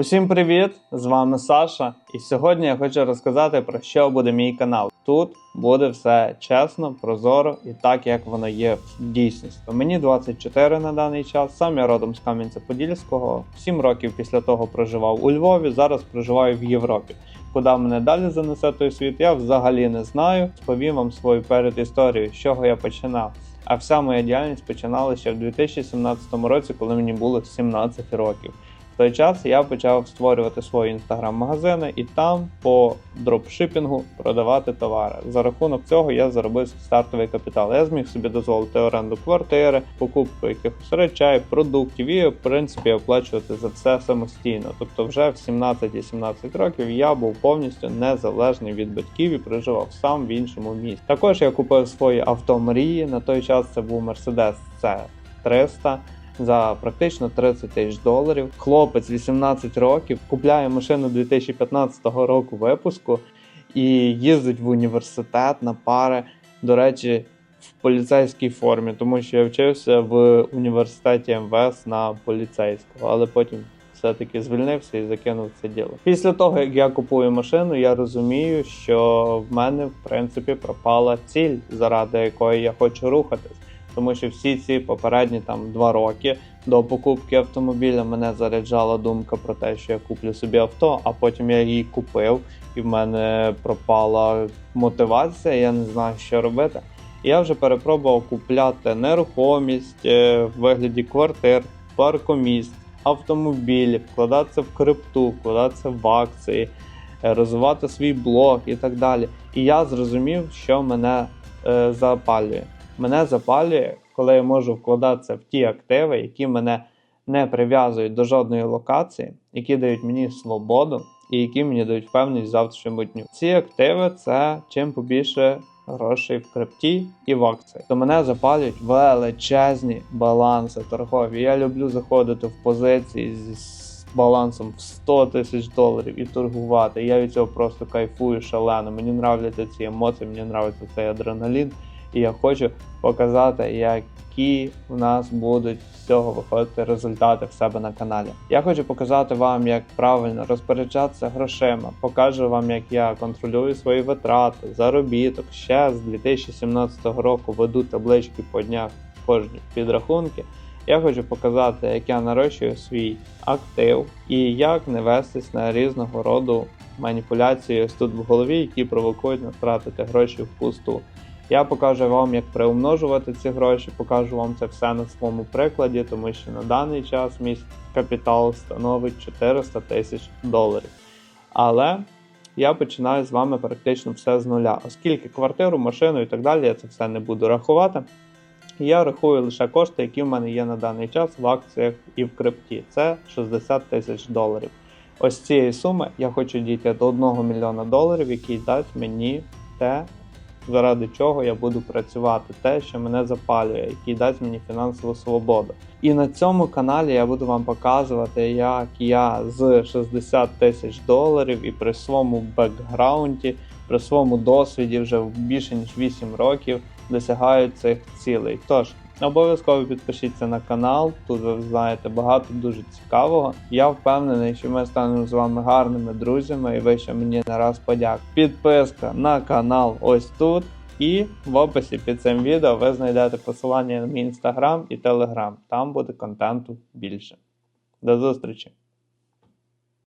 Усім привіт! З вами Саша. І сьогодні я хочу розказати про що буде мій канал. Тут буде все чесно, прозоро і так, як воно є в дійсності. Мені 24 на даний час. Сам я родом з Кам'янця-Подільського. 7 років після того проживав у Львові. Зараз проживаю в Європі. Куди мене далі занесе той світ, я взагалі не знаю. Сповім вам свою передісторію, з чого я починав. А вся моя діяльність починалася ще в 2017 році, коли мені було 17 років. Той час я почав створювати свої інстаграм-магазини і там по дропшипінгу продавати товари. За рахунок цього я заробив стартовий капітал. Я зміг собі дозволити оренду квартири, покупку якихось речей, продуктів і в принципі оплачувати за все самостійно. Тобто, вже в 17-17 років я був повністю незалежний від батьків і проживав сам в іншому місті. Також я купив свої авто мрії. На той час це був Mercedes C300 за практично 30 тисяч доларів. Хлопець 18 років купляє машину 2015 року випуску і їздить в університет на пари. До речі, в поліцейській формі, тому що я вчився в університеті МВС на поліцейського, але потім. Все-таки звільнився і закинув це діло. Після того, як я купую машину, я розумію, що в мене в принципі пропала ціль, заради якої я хочу рухатись тому що всі ці попередні там два роки до покупки автомобіля мене заряджала думка про те, що я куплю собі авто, а потім я її купив, і в мене пропала мотивація. Я не знаю, що робити. Я вже перепробував купляти нерухомість е, в вигляді квартир, паркоміст, автомобілів, вкладатися в крипту, вкладатися в акції, е, розвивати свій блог і так далі. І я зрозумів, що мене е, запалює. Мене запалює, коли я можу вкладатися в ті активи, які мене не прив'язують до жодної локації, які дають мені свободу і які мені дають впевненість завтрашньому дню. Ці активи це чим побільше грошей в крипті і в акціях. То мене запалюють величезні баланси торгові. Я люблю заходити в позиції зі балансом в 100 тисяч доларів і торгувати. Я від цього просто кайфую шалено. Мені нравляться ці емоції, мені нравиться цей адреналін. І я хочу показати, які у нас будуть з цього виходити результати в себе на каналі. Я хочу показати вам, як правильно розпоряджатися грошима. Покажу вам, як я контролюю свої витрати, заробіток. Ще з 2017 року веду таблички по днях кожні підрахунки. Я хочу показати, як я нарощую свій актив і як не вестись на різного роду маніпуляції ось тут в голові, які провокують нас тратити гроші впусту. Я покажу вам, як приумножувати ці гроші, покажу вам це все на своєму прикладі, тому що на даний час мій капітал становить 400 тисяч доларів. Але я починаю з вами практично все з нуля, оскільки квартиру, машину і так далі я це все не буду рахувати. Я рахую лише кошти, які в мене є на даний час в акціях і в крипті. Це 60 тисяч доларів. Ось цієї суми я хочу дійти до 1 мільйона доларів, який дасть мені те, заради чого я буду працювати, те, що мене запалює, який дасть мені фінансову свободу. І на цьому каналі я буду вам показувати, як я з 60 тисяч доларів і при своєму бекграунді, при своєму досвіді вже більше ніж 8 років досягаю цих цілей. Тож. Обов'язково підпишіться на канал, тут ви знаєте багато дуже цікавого. Я впевнений, що ми станемо з вами гарними друзями, і ви ще мені не раз подяк. Підписка на канал ось тут. І в описі під цим відео ви знайдете посилання на мій інстаграм і телеграм. Там буде контенту більше. До зустрічі!